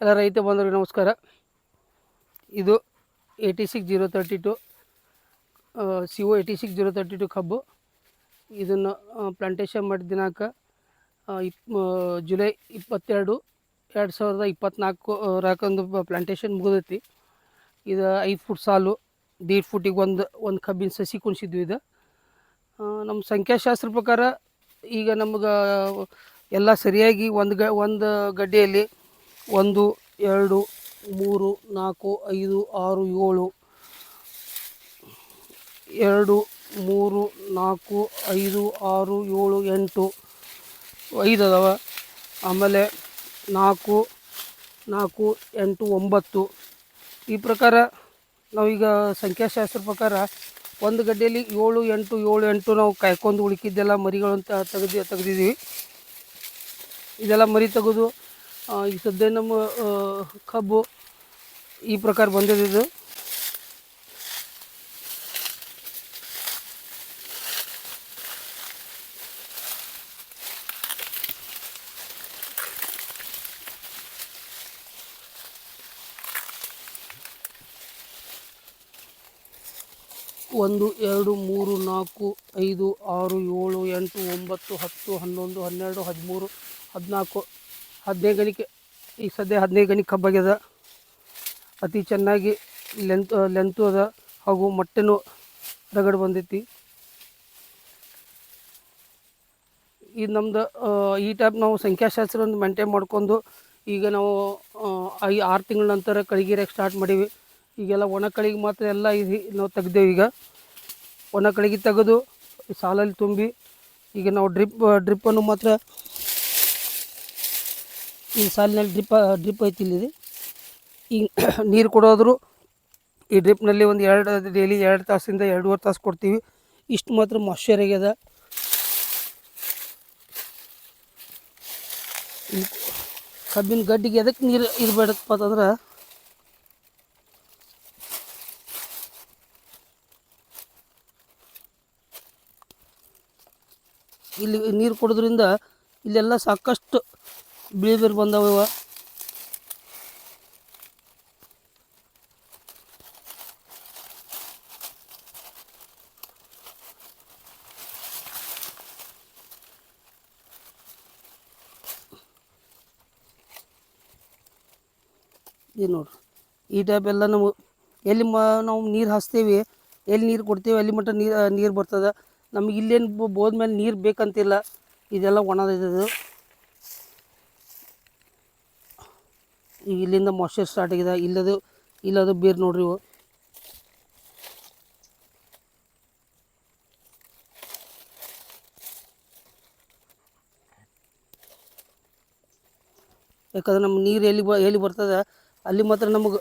ಎಲ್ಲ ರೈತ ಬಂದವರಿಗೆ ನಮಸ್ಕಾರ. ಇದು eighty six zero thirty two C O eighty six zero thirty two ಕಬ್ಬು. ಇದನ್ನು ಪ್ಲಾಂಟೇಶನ್ ಮಾಡಿದ ದಿನಾಂಕ ಇಪ್ ಜುಲೈ ಇಪ್ಪತ್ತೆರಡು, ಎರಡು ಸಾವಿರದ ಇಪ್ಪತ್ತ್ನಾಲ್ಕು ರಾಕೊಂದು ಪ್ಲಾಂಟೇಶನ್ ಮುಗಿದೈತಿ. ಇದು ಐದು ಫುಟ್ ಸಾಲು, ದೀಡ್ ಫುಟಿಗೆ ಒಂದು ಒಂದು ಕಬ್ಬಿನ ಸಸಿ ಕುಣಿಸಿದ್ವಿ ಇದು. ನಮ್ಮ ಸಂಖ್ಯಾಶಾಸ್ತ್ರ ಪ್ರಕಾರ ಈಗ ನಮ್ಗೆ ಎಲ್ಲ ಸರಿಯಾಗಿ ಒಂದು ಗ, ಒಂದು ಗಡ್ಡೆಯಲ್ಲಿ ಒಂದು, ಎರಡು, ಮೂರು, ನಾಲ್ಕು, ಐದು, ಆರು, ಏಳು, ಎರಡು, ಮೂರು, ನಾಲ್ಕು, ಐದು, ಆರು, ಏಳು, ಎಂಟು ಐದು ಅದಾವ ಆಮೇಲೆ ನಾಲ್ಕು ನಾಲ್ಕು, ಎಂಟು, ಒಂಬತ್ತು. ಈ ಪ್ರಕಾರ ನಾವೀಗ ಸಂಖ್ಯಾಶಾಸ್ತ್ರ ಪ್ರಕಾರ ಒಂದು ಗಡ್ಡೆಯಲ್ಲಿ ಏಳು, ಎಂಟು ಏಳು, ಎಂಟು ನಾವು ಕಾಯ್ಕೊಂಡು ಉಳಿಕಿದ್ದೆಲ್ಲ ಅಂತ ತೆಗೆದು ತೆಗೆದಿದ್ದೀವಿ. ಇದೆಲ್ಲ ಮರಿ ತೆಗೆದು ಆ, ಈ ಸದ್ಯ ನಮ್ಮ ಕಬ್ಬು ಈ ಪ್ರಕಾರ ಬಂದಿದೆ. ಇದು ಒಂದು ಎರಡು ಮೂರು ನಾಲ್ಕು ಐದು ಆರು ಏಳು ಎಂಟು ಒಂಬತ್ತು ಹತ್ತು ಹನ್ನೊಂದು ಹನ್ನೆರಡು ಹದಿಮೂರು ಹದಿನಾಲ್ಕು ಹದಿನೈದು ಗಣಿಕೆ ಈಗ ಸದ್ಯ ಹದಿನೈದು ಗಣಿ ಕಬ್ಬಾಗ್ಯದ ಅತಿ ಚೆನ್ನಾಗಿ ಲೆಂತ್ ಲೆಂತು ಅದ ಹಾಗೂ ಮೊಟ್ಟೆನೂ ರಗಡ್ ಬಂದೈತಿ. ಈ ನಮ್ದು ಈ ಟೈಪ್ ನಾವು ಸಂಖ್ಯಾಶಾಸ್ತ್ರವನ್ನು ಮೇಂಟೈನ್ ಮಾಡ್ಕೊಂಡು ಈಗ ನಾವು ಐ ಆರು ತಿಂಗಳ ನಂತರ ಕಳಿಗಿರಕ್ಕೆ ಸ್ಟಾರ್ಟ್ ಮಾಡೀವಿ. ಈಗೆಲ್ಲ ಒಣ ಕಳಿಗೆ ಮಾತ್ರ ಎಲ್ಲ ಇದು, ನಾವು ತೆಗ್ದೇವು ಈಗ. ಒಣ ಕಳಿಗೆ ತೆಗೆದು ಸಾಲಲ್ಲಿ ತುಂಬಿ, ಈಗ ನಾವು ಡ್ರಿಪ್ ಡ್ರಿಪ್ಪನ್ನು ಮಾತ್ರ ಈ ಸಾಲಿನಲ್ಲಿ ಡ್ರಿಪ್ ಡ್ರಿಪ್ ಐತಿ ಇಲ್ಲಿ. ಈಗ ನೀರು ಕೊಡೋದ್ರು ಈ ಡ್ರಿಪ್ನಲ್ಲಿ ಒಂದು ಎರಡು ಡೈಲಿ ಎರಡು ತಾಸಿಂದ ಎರಡೂವರೆ ತಾಸು ಕೊಡ್ತೀವಿ. ಇಷ್ಟು ಮಾತ್ರ ಮಾಶ್ಚರ್ ಆಗ್ಯದ ಈ ಕಬ್ಬಿನ ಗಡ್ಡಿಗೆ ಎದಕ್ಕೆ ನೀರು ಇದು ಅಂತಂದ್ರೆ ಇಲ್ಲಿ ನೀರು ಕೊಡೋದ್ರಿಂದ ಇಲ್ಲೆಲ್ಲ ಸಾಕಷ್ಟು ಬಿಳಿ ಬೇರು ಬಂದಾವ ಇವ. ನೋಡ್ರಿ. ಈ ಟೈಪ್ ಎಲ್ಲ ನಾವು ಎಲ್ಲಿ ಮ ನಾವು ನೀರು ಹಾಸ್ತೀವಿ, ಎಲ್ಲಿ ನೀರು ಕೊಡ್ತೇವೆ, ಅಲ್ಲಿ ಮಟ್ಟ ನೀರು ನೀರು ಬರ್ತದೆ. ನಮಗೆ ಇಲ್ಲೇನು ಬೋದ್ಮೇಲೆ ನೀರು ಬೇಕಂತಿಲ್ಲ. ಇದೆಲ್ಲ ಒಣದಿದ್ದು ಈಗ ಇಲ್ಲಿಂದ ಮಾಯ್ಶ್ಚರ್ ಸ್ಟಾರ್ಟ್ ಆಗಿದೆ. ಇಲ್ಲದು ಇಲ್ಲದು ಬೇರು ನೋಡ್ರಿ ಇವು. ಯಾಕಂದ್ರೆ ನಮ್ಗೆ ನೀರು ಎಲ್ಲಿ ಬ, ಎಲ್ಲಿ ಬರ್ತದೆ, ಅಲ್ಲಿ ಮಾತ್ರ ನಮಗೆ,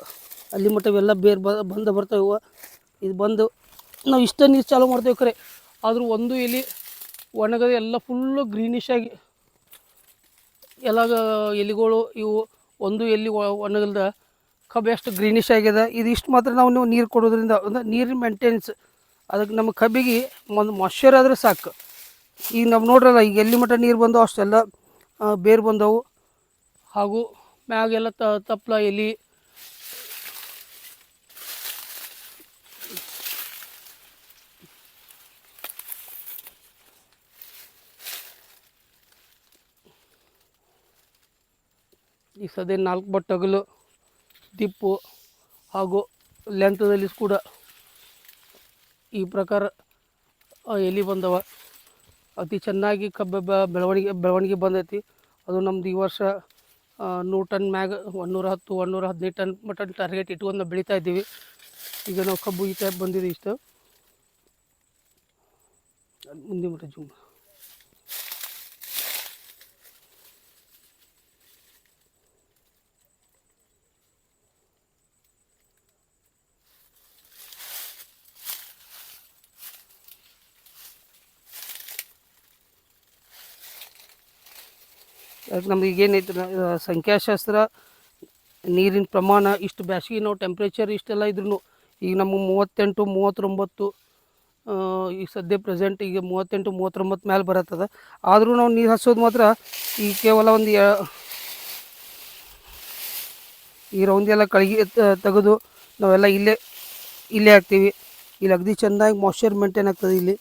ಅಲ್ಲಿ ಮಟ್ಟ ಇವೆಲ್ಲ ಬೇರೆ ಬ, ಬಂದು ಬರ್ತವೆ ಇವು. ಇದು ಬಂದು, ನಾವು ಇಷ್ಟ ನೀರು ಚಾಲೂ ಮಾಡ್ತೇವೆ ಖರೆ ಆದರೂ ಒಂದು ಇಲ್ಲಿ ಒಣಗದೆ ಎಲ್ಲ ಫುಲ್ಲು ಗ್ರೀನಿಶ್ ಆಗಿ ಎಲ್ಲ ಎಲೆಗಳು ಇವು ಒಂದು ಎಲ್ಲಿ ಒಣಗಲ್ದ ಕಬ್ಬು ಎಷ್ಟು ಗ್ರೀನಿಶ್ ಆಗ್ಯದ ಇದು ಇಷ್ಟು ಮಾತ್ರ ನಾವು ನೀವು ನೀರು ಕೊಡೋದ್ರಿಂದ ಅಂದ್ರೆ ನೀರಿನ ಮೇಂಟೆನೆನ್ಸ್ ಅದಕ್ಕೆ ನಮ್ಮ ಕಬ್ಬಿಗೆ ಒಂದು ಮಾಶ್ಚರ್ ಆದರೆ ಸಾಕು. ಈಗ ನಾವು ನೋಡ್ರಲ್ಲ, ಈಗ ಎಲ್ಲಿ ಮಟ್ಟ ನೀರು ಬಂದವು ಅಷ್ಟೆಲ್ಲ ಬೇರು ಬಂದವು. ಹಾಗೂ ಮ್ಯಾಗೆಲ್ಲ ತಪ್ಪಲ ಎಲೆ ಈ ಸದ್ಯ ನಾಲ್ಕು ಬಟ್ಟಗಲು ದಿಪ್ಪು ಹಾಗೂ ಲೆಂತದಲ್ಲಿ ಕೂಡ ಈ ಪ್ರಕಾರ ಎಲ್ಲಿ ಎಲೆ ಬಂದವ. ಅತಿ ಚೆನ್ನಾಗಿ ಕಬ್ಬು ಬೆಳವಣಿಗೆ ಬೆಳವಣಿಗೆ ಬಂದೈತಿ. ಅದು ನಮ್ದು ಈ ವರ್ಷ ನೂರು ಟನ್ ಮ್ಯಾಗ ಒನ್ನೂರ ಹತ್ತು ಒನ್ನೂರ ಹದಿನೈದು ಟನ್ ಮಟನ್ ಟಾರ್ಗೆಟ್ ಇಟ್ಕೊಂಡು ನಾವು ಬೆಳೀತಾ ಇದ್ದೀವಿ. ಈಗ ನಾವು ಕಬ್ಬು ಈ ಟೈಪ್ ಬಂದಿದೆ ಇಷ್ಟು. ಮುಂದೆ ಮಟ್ಟ ನಮ್ಗೆ ಈಗೇನೈತೆ ಸಂಖ್ಯಾಶಾಸ್ತ್ರ, ನೀರಿನ ಪ್ರಮಾಣ, ಇಷ್ಟು ಬ್ಯಾಸಿಗೆ ನಾವು ಟೆಂಪ್ರೇಚರ್ ಇಷ್ಟೆಲ್ಲ ಇದ್ರೂ ಈಗ ನಮಗೆ ಮೂವತ್ತೆಂಟು, ಮೂವತ್ತೊಂಬತ್ತು ಈಗ ಸದ್ಯ ಪ್ರೆಸೆಂಟ್ ಈಗ ಮೂವತ್ತೆಂಟು, ಮೂವತ್ತೊಂಬತ್ತು ಮೇಲೆ ಬರತ್ತದ. ಆದರೂ ನಾವು ನೀರು ಹಸೋದು ಮಾತ್ರ ಈಗ ಕೇವಲ ಒಂದು ಈ ರೌಂದಿ ಎಲ್ಲ ಕಳಗಿ ತೆಗೆದು ನಾವೆಲ್ಲ ಇಲ್ಲೇ ಇಲ್ಲೇ ಹಾಕ್ತೀವಿ. ಇಲ್ಲಿ ಅಗದಿ ಚೆಂದಾಗಿ ಮಾಯ್ಶ್ಚರ್ ಮೇಂಟೈನ್ ಆಗ್ತದೆ ಇಲ್ಲಿ.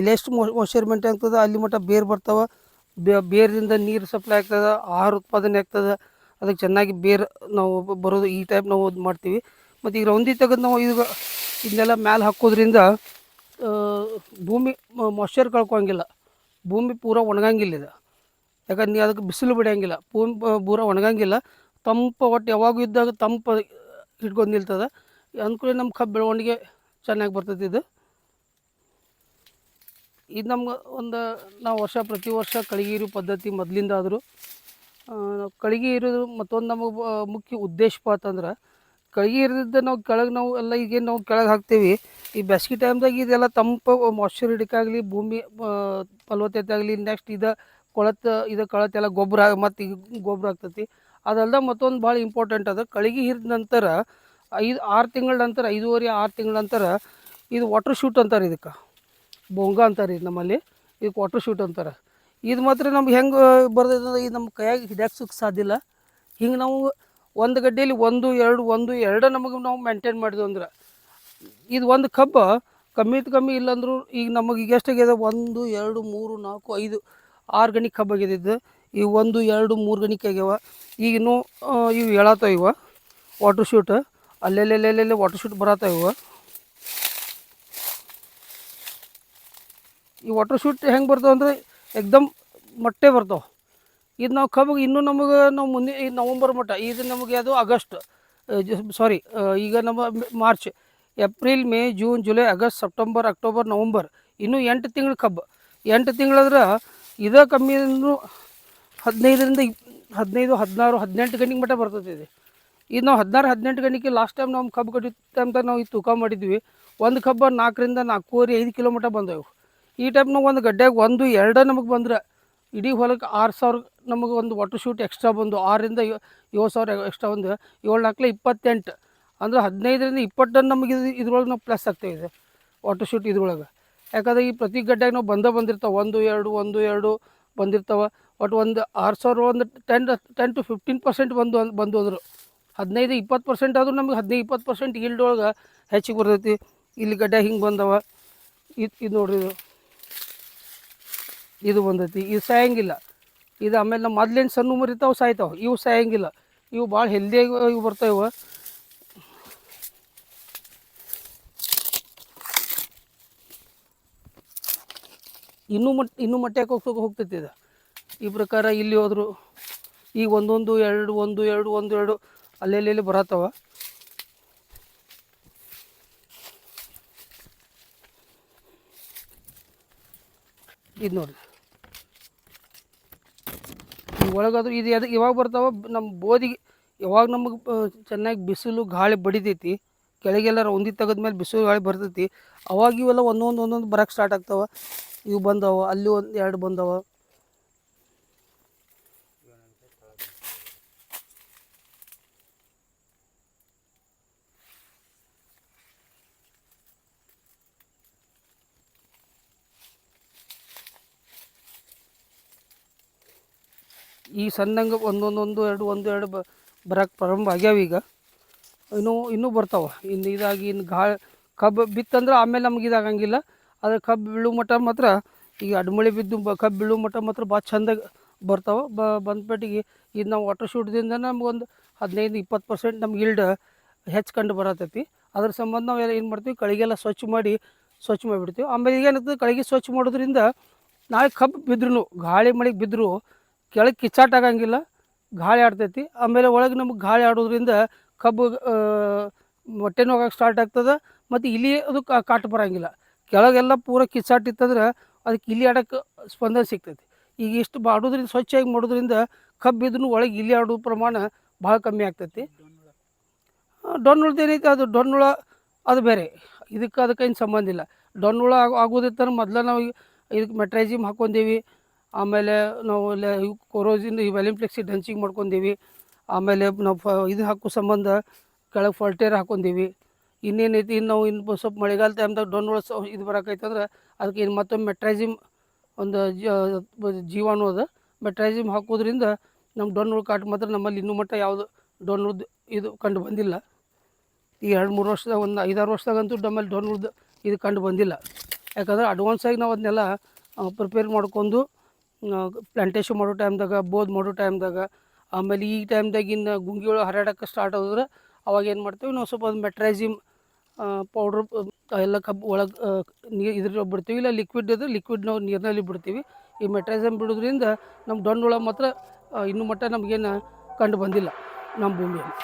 ಇಲ್ಲೆಷ್ಟು ಮೊ ಮಾಯ್ಶ್ಚರ್ ಮೇಂಟೈನ್ ಆಗ್ತದೆ ಅಲ್ಲಿ ಮಟ್ಟ ಬೇರು ಬರ್ತಾವೆ. ಬೇ- ಬೇರಿಂದ ನೀರು ಸಪ್ಲೈ ಆಗ್ತದೆ, ಆಹಾರ ಉತ್ಪಾದನೆ ಆಗ್ತದೆ ಅದಕ್ಕೆ ಚೆನ್ನಾಗಿ ಬೇರು ನಾವು ಬರೋದು ಈ ಟೈಪ್ ನಾವು ಇದು ಮಾಡ್ತೀವಿ. ಮತ್ತು ಈಗ ರೌಂದಿ ತೆಗೆದು ನಾವು ಈಗ ಇದನ್ನೆಲ್ಲ ಮ್ಯಾಲೆ ಹಾಕೋದ್ರಿಂದ ಭೂಮಿ ಮಾಯ್ಶ್ಚರ್ ಕಳ್ಕೊಂಗಿಲ್ಲ ಭೂಮಿ ಪೂರ ಒಣಗಂಗಿಲ್ಲ ಇದು. ಯಾಕಂದ್ರೆ ನೀವು ಅದಕ್ಕೆ ಬಿಸಿಲು ಬಿಡಂಗಿಲ್ಲ. ಭೂಮಿ ಪೂರ ಒಣಗಂಗಿಲ್ಲ. ತಂಪು ಒಟ್ಟು ಯಾವಾಗೂ ಇದ್ದಾಗ ತಂಪು ಹಿಡ್ಕೊಂಡು ನಿಲ್ತದೆ. ಅಂದ್ಕೂಡಲೇ ನಮ್ಮ ಕಬ್ಬು ಬೆಳವಣಿಗೆ ಚೆನ್ನಾಗಿ ಬರ್ತೈತಿ ಇದು. ಇದು ನಮ್ಗೆ ಒಂದು ನಾವು ವರ್ಷ ಪ್ರತಿ ವರ್ಷ ಕಳಿಗೆ ಇರೋ ಪದ್ಧತಿ ಮೊದಲಿಂದ ಆದರೂ ಕಳಿಗೆ ಇರೋದು ಮತ್ತೊಂದು ನಮಗೆ ಮುಖ್ಯ ಉದ್ದೇಶಪ್ಪ ಅಂತಂದ್ರೆ ಕಳಿಗೆ ಇರೋದ್ರಿಂದ ನಾವು ಕೆಳಗೆ ನಾವು ಎಲ್ಲ ಈಗೇನು ನಾವು ಕೆಳಗೆ ಹಾಕ್ತೀವಿ. ಈ ಬೇಸಿಗೆ ಟೈಮ್ದಾಗ ಇದೆಲ್ಲ ತಂಪು ಮಾಯ್ಶ್ಚರ್ ಹಿಡಿಕಾಗಲಿ ಭೂಮಿ ಫಲವತ್ತತೆ ಆಗಲಿ ನೆಕ್ಸ್ಟ್ ಇದು ಕೊಳತ, ಇದು ಕಳತೆಲ್ಲ ಗೊಬ್ಬರ ಮತ್ತು ಈಗ ಗೊಬ್ಬರ ಆಗ್ತೈತಿ. ಅದಲ್ಲದೆ ಮತ್ತೊಂದು ಭಾಳ ಇಂಪಾರ್ಟೆಂಟ್ ಅದು. ಕಳಿಗೆ ಹಿರಿದ ನಂತರ ಐದು, ಆರು ತಿಂಗಳ ನಂತರ, ಐದೂವರೆ, ಆರು ತಿಂಗಳ ನಂತರ ಇದು ವಾಟರ್ ಶೂಟ್ ಅಂತಾರೆ ಇದಕ್ಕೆ. ಬೊಂಗ ಅಂತಾರೆ ಇದು ನಮ್ಮಲ್ಲಿ. ಈಗ ವಾಟರ್ ಶೂಟ್ ಅಂತಾರೆ. ಇದು ಮಾತ್ರ ನಮ್ಗೆ ಹೆಂಗೆ ಬರ್ದೈತೆ ಇದು ನಮ್ಮ ಕೈಯಾಗ ಹಿಡ್ಯಾಕ್ಸೋಕೆ ಸಾಧ್ಯ ಇಲ್ಲ. ಹಿಂಗೆ ನಾವು ಒಂದು ಗಡ್ಡೆಯಲ್ಲಿ ಒಂದು, ಎರಡು ಒಂದು, ಎರಡು ನಮಗೆ ನಾವು ಮೇಂಟೈನ್ ಮಾಡಿದ್ವಿ ಅಂದ್ರೆ. ಇದು ಒಂದು ಕಬ್ಬ ಕಮ್ಮಿತ್ ಕಮ್ಮಿ ಇಲ್ಲಾಂದ್ರೂ ಈಗ ನಮಗೆ ಈಗ ಎಷ್ಟಾಗಿದೆ ಒಂದು, ಎರಡು, ಮೂರು, ನಾಲ್ಕು, ಐದು, ಆರು ಗಣಿ ಕಬ್ಬು ಈ ಒಂದು, ಎರಡು, ಮೂರು ಗಣಿಕೆ ಆಗ್ಯಾವ. ಈಗ ಇನ್ನೂ ಇವು ಹೇಳತ್ತಾವ ಇವ ವಾಟರ್ ಶೂಟ್ ಅಲ್ಲೆಲ್ಲೆಲ್ಲೆಲ್ಲೆ ವಾಟರ್ ಶೂಟ್ ಬರತ್ತಾವ ಇವ. ಈ ವಾಟರ್ ಶೂಟ್ ಹೆಂಗೆ ಬರ್ತಾವ ಅಂದರೆ ಎಕ್ದಮ್ ಮೊಟ್ಟೆ ಬರ್ತಾವೆ. ಇದು ನಾವು ಕಬ್ಬು ಇನ್ನೂ ನಮಗೆ ನಾವು ಮುಂದೆ ಈ ನವಂಬರ್ ಮಟ್ಟ, ಇದು ನಮಗೆ ಅದು ಆಗಸ್ಟ್ ಸಾರಿ ಈಗ ನಮ್ಮ March, April, May, June, July, August, September, October, November, ಇನ್ನೂ ಎಂಟು ತಿಂಗಳು ಕಬ್ಬು. ಎಂಟು ತಿಂಗಳಾದ್ರೆ ಇದೇ ಕಮ್ಮಿ ಹದಿನೈದರಿಂದ ಹದಿನೈದು, ಹದಿನಾರು, ಹದಿನೆಂಟು ಗಂಟೆಗೆ ಮಟ್ಟ ಬರ್ತೈತೆ ಇದು. ಇದು ನಾವು ಹದಿನಾರು, ಹದಿನೆಂಟು ಗಂಟೆಗೆ ಲಾಸ್ಟ್ ಟೈಮ್ ನಾವು ಕಬ್ಬು ಕಟ್ಟಿದ ಟೈಮ್ದಾಗ ನಾವು ಇದು ತೂಕ ಮಾಡಿದ್ವಿ. ಒಂದು ಕಬ್ಬು ನಾಲ್ಕರಿಂದ ನಾಲ್ಕೂವರೆ, ಐದು ಕಿಲೋಮೀಟರ್ ಬಂದವು. ಈ ಟೈಪ್ ನಾವು ಒಂದು ಗಡ್ಡೆಗೆ ಒಂದು, ಎರಡು ನಮಗೆ ಬಂದ್ರೆ ಇಡೀ ಹೊಲಕ್ಕೆ ಆರು ಸಾವಿರ ನಮಗೆ ಒಂದು ವಾಟರ್ ಶೂಟ್ ಎಕ್ಸ್ಟ್ರಾ ಬಂದು ಆರರಿಂದ ಏಳು ಸಾವಿರ ಎಕ್ಸ್ಟ್ರಾ ಒಂದು ಏಳು ನಾಲ್ಕಲೆ ಇಪ್ಪತ್ತೆಂಟು. ಅಂದ್ರೆ ಹದಿನೈದರಿಂದ ಇಪ್ಪತ್ತು ಟನ್ ನಮಗೆ ಇದು, ಇದ್ರೊಳಗೆ ನಾವು ಪ್ಲಸ್ ಆಗ್ತೇವೆ ಇದು ವಾಟರ್ ಶೂಟ್ ಇದ್ರೊಳಗೆ. ಯಾಕಂದ್ರೆ ಈ ಪ್ರತಿ ಗಡ್ಡೆಗೆ ನಾವು ಬಂದೇ ಬಂದಿರ್ತಾವೆ, ಒಂದು, ಎರಡು ಒಂದು, ಎರಡು ಬಂದಿರ್ತಾವೆ, ಒಟ್ಟು ಒಂದು ಆರು ಸಾವಿರ ಒಂದು ten ten to fifteen percent ಬಂದು ಬಂದು ಅಂದರು ಹದಿನೈದು ಇಪ್ಪತ್ತು ಪರ್ಸೆಂಟ್ ಆದರೂ ನಮಗೆ ಹದಿನೈದು ಇಪ್ಪತ್ತು ಪರ್ಸೆಂಟ್ ಈಲ್ಡ್ ಒಳಗೆ ಹೆಚ್ಚಿಗೆ ಬರ್ತೈತಿ. ಇಲ್ಲಿ ಗಡ್ಡೆ ಹಿಂಗೆ ಬಂದವ. ಇದು ಇದು ನೋಡ್ರಿ ಇದು. ಇದು ಬಂದೈತಿ. ಇದು ಸಾಯಂಗಿಲ್ಲ. ಇದು ಆಮೇಲೆ ನಮ್ಮ ಮೊದ್ಲೇನು ಸಣ್ಣ ಮುರಿತಾವೆ ಸಾಯ್ತಾವೆ. ಇವು ಸಾಯಂಗಿಲ್ಲ. ಇವು ಭಾಳ ಹೆಲ್ದಿಯಾಗಿ ಇವು ಬರ್ತಾವೆ. ಇನ್ನೂ ಮಟ್, ಇನ್ನೂ ಮಟ್ಟಕ್ಕೆ ಹೋಗ್ತಾ ಹೋಗ್ತೈತಿ ಇದು. ಈ ಪ್ರಕಾರ ಇಲ್ಲಿ ಹೋದ್ರು. ಈಗ ಒಂದೊಂದು, ಎರಡು, ಒಂದು ಎರಡು ಒಂದು, ಎರಡು ಅಲ್ಲೆಲ್ಲಿ ಬರತ್ತವ. ಇದು ನೋಡ್ರಿ ಒಳಗಾದ್ರೂ ಇದು ಎದಕ್ಕೆ ಯಾವಾಗ ಬರ್ತಾವ ನಮ್ಮ ಬೋದಿಗೆ ಯಾವಾಗ ನಮಗೆ ಚೆನ್ನಾಗಿ ಬಿಸಿಲು, ಗಾಳಿ ಬಡಿತೈತಿ. ಕೆಳಗೆಲ್ಲ ರೌಂದಿ ತೆಗೆದ್ಮೇಲೆ ಬಿಸಿಲು, ಗಾಳಿ ಬರ್ತೈತಿ. ಅವಾಗ ಇವೆಲ್ಲ ಒಂದೊಂದು ಒಂದೊಂದು ಬರಕ್ಕೆ ಸ್ಟಾರ್ಟ್ ಆಗ್ತಾವ. ಇವು ಬಂದವ, ಅಲ್ಲಿ ಒಂದು, ಎರಡು ಬಂದವ. ಈ ಸಣ್ಣಂಗೆ ಒಂದೊಂದೊಂದು ಎರಡು ಒಂದು ಎರಡು ಬ ಬರಕ್ಕೆ ಪ್ರಾರಂಭ ಆಗ್ಯಾವ ಈಗ. ಇನ್ನೂ ಇನ್ನೂ ಬರ್ತಾವೆ. ಇನ್ನು ಇದಾಗಿ ಇನ್ನು ಗಾ ಕಬ್ಬು ಬಿತ್ತಂದ್ರೆ ಆಮೇಲೆ ನಮ್ಗೆ ಇದಾಗಂಗಿಲ್ಲ ಆದರೆ ಕಬ್ಬು ಬೀಳೋ ಮಟ್ಟ ಮಾತ್ರ ಈಗ ಅಡ್ಮಳೆ ಬಿದ್ದು ಬ ಕಬ್ಬು ಬೀಳೋ ಮಟ್ಟ ಮಾತ್ರ ಭಾಳ ಚಂದಾಗಿ ಬರ್ತಾವೆ. ಬ ಬಂದ್ಬಿಟ್ಟಿಗೆ ಈಗ ನಾವು ವಾಟರ್ ಶೂಟ್ದಿಂದ ನಮ್ಗೊಂದು ಹದಿನೈದು ಇಪ್ಪತ್ತು ಪರ್ಸೆಂಟ್ ನಮ್ಗೆ ಇಲ್ಡ್ ಹೆಚ್ಚು ಕಂಡು ಬರತೈತಿ. ಅದ್ರ ಸಂಬಂಧ ನಾವು ಏನು ಮಾಡ್ತೀವಿ, ಕಳಿಗೆಲ್ಲ ಸ್ವಚ್ಛ ಮಾಡಿ, ಸ್ವಚ್ಛ ಮಾಡಿಬಿಡ್ತೀವಿ. ಆಮೇಲೆ ಈಗ ಏನಾಗ್ತದೆ ಕಳಿಗೆ ಸ್ವಚ್ಛ ಮಾಡೋದ್ರಿಂದ ನಾಳೆ ಕಬ್ಬು ಬಿದ್ರೂ ಗಾಳಿ ಮಳೆಗೆ ಬಿದ್ದರೂ ಕೆಳಗೆ ಕಿಚ್ಚಾಟ ಆಗಂಗಿಲ್ಲ, ಗಾಳಿ ಆಡ್ತೈತಿ. ಆಮೇಲೆ ಒಳಗೆ ನಮಗೆ ಗಾಳಿ ಆಡೋದ್ರಿಂದ ಕಬ್ಬು ಹೊಟ್ಟೆ ನೋಗಕ್ಕೆ ಸ್ಟಾರ್ಟ್ ಆಗ್ತದೆ, ಮತ್ತು ಇಲಿ ಅದು ಕಾಟ ಬರೋಂಗಿಲ್ಲ. ಕೆಳಗೆಲ್ಲ ಪೂರ ಕಿಚ್ಚಾಟಿತ್ತಂದ್ರೆ ಅದಕ್ಕೆ ಇಲಿ ಆಡೋಕ್ಕೆ ಸ್ಪಂದನೆ ಸಿಗ್ತೈತಿ. ಈಗ ಇಷ್ಟು ಮಾಡೋದ್ರಿಂದ ಸ್ವಚ್ಛವಾಗಿ ಮಾಡೋದ್ರಿಂದ ಕಬ್ಬು ಇದ್ರೂ ಒಳಗೆ ಇಲಿ ಆಡೋ ಪ್ರಮಾಣ ಭಾಳ ಕಮ್ಮಿ ಆಗ್ತೈತಿ. ಡೊಣ್ಣುಳ್ದು ಏನೈತಿ, ಅದು ಡೊಣ್ಣುಳ ಅದು ಬೇರೆ. ಇದಕ್ಕೆ ಅದಕ್ಕೆ ಏನು ಸಂಬಂಧ ಇಲ್ಲ. ಆಗೋ, ಆಗೋದಿತ್ತಂದ್ರೆ ಮೊದಲ ನಾವು ಇದಕ್ಕೆ ಮೆಟ್ರೈಜಿಮ್ ಹಾಕ್ಕೊಂಡೀವಿ. ಆಮೇಲೆ ನಾವು ಕೊರೋಜಿನ್ ಈ ವ್ಯಾಲಿಂಪ್ಲೆಕ್ಸಿ ಡಂಚಿಂಗ್ ಮಾಡ್ಕೊಂಡೀವಿ. ಆಮೇಲೆ ನಾವು ಫ ಇದು ಹಾಕೋ ಸಂಬಂಧ ಕೆಳಗೆ ಫಲ್ಟೇರ್ ಹಾಕ್ಕೊಂಡೀವಿ ಇನ್ನೇನೈತಿ ಇನ್ನು ನಾವು ಇನ್ನು ಸ್ವಲ್ಪ ಮಳೆಗಾಲ ಟೈಮ್ದಾಗ ಡೊಣ್ಣುಳ ಸ ಇದು ಬರೋಕೈತಂದ್ರೆ ಅದಕ್ಕೆ ಇನ್ನು ಮತ್ತೊಮ್ಮೆ ಮೆಟ್ರೈಜಿಮ್ ಒಂದು ಜೀವಾಣು ಅದ. ಮೆಟ್ರೈಜಿಮ್ ಹಾಕೋದ್ರಿಂದ ನಮ್ಮ ಡೊಣ್ಣುಳ ಕಾಟ ಮಾತ್ರ ನಮ್ಮಲ್ಲಿ ಇನ್ನೂ ಮಟ್ಟ ಯಾವುದು ಡೊನ್ ಇದು ಕಂಡು ಬಂದಿಲ್ಲ. ಈ ಎರಡು ಮೂರು ವರ್ಷದಾಗ ಒಂದು ಐದಾರು ವರ್ಷದಾಗಂತೂ ನಮ್ಮಲ್ಲಿ ಡೊನ್ ಇದು ಕಂಡು ಬಂದಿಲ್ಲ. ಯಾಕಂದ್ರೆ ಅಡ್ವಾನ್ಸಾಗಿ ನಾವು ಅದನ್ನೆಲ್ಲ ಪ್ರಿಪೇರ್ ಮಾಡ್ಕೊಂಡು ಪ್ಲಾಂಟೇಶನ್ ಮಾಡೋ ಟೈಮ್ದಾಗ ಬೋದ್ ಮಾಡೋ ಟೈಮ್ದಾಗ ಆಮೇಲೆ ಈ ಟೈಮ್ದಾಗಿನ ಗುಂಗಿಗಳು ಹರಡಕ್ಕೆ ಸ್ಟಾರ್ಟ್ ಆದ್ರೆ ಅವಾಗ ಏನು ಮಾಡ್ತೀವಿ ನಾವು ಸ್ವಲ್ಪ ಮೆಟ್ರೈಸಿಮ್ ಪೌಡ್ರ್ ಎಲ್ಲ ಕಬ್ಬು ಒಳಗೆ ನೀರು ಇದ್ರ ಬಿಡ್ತೀವಿ. ಇಲ್ಲ ಲಿಕ್ವಿಡ್ ಇದ್ರೆ ಲಿಕ್ವಿಡ್ ನಾವು ನೀರಿನಲ್ಲಿ ಬಿಡ್ತೀವಿ. ಈ ಮೆಟ್ರೈಸಮ್ ಬಿಡೋದ್ರಿಂದ ನಮ್ಮ ಡೊಣ್ಣುಳ ಮಾತ್ರ ಇನ್ನೂ ಮಟ್ಟ ನಮಗೇನು ಕಂಡು ಬಂದಿಲ್ಲ ನಮ್ಮ ಭೂಮಿಯಲ್ಲಿ.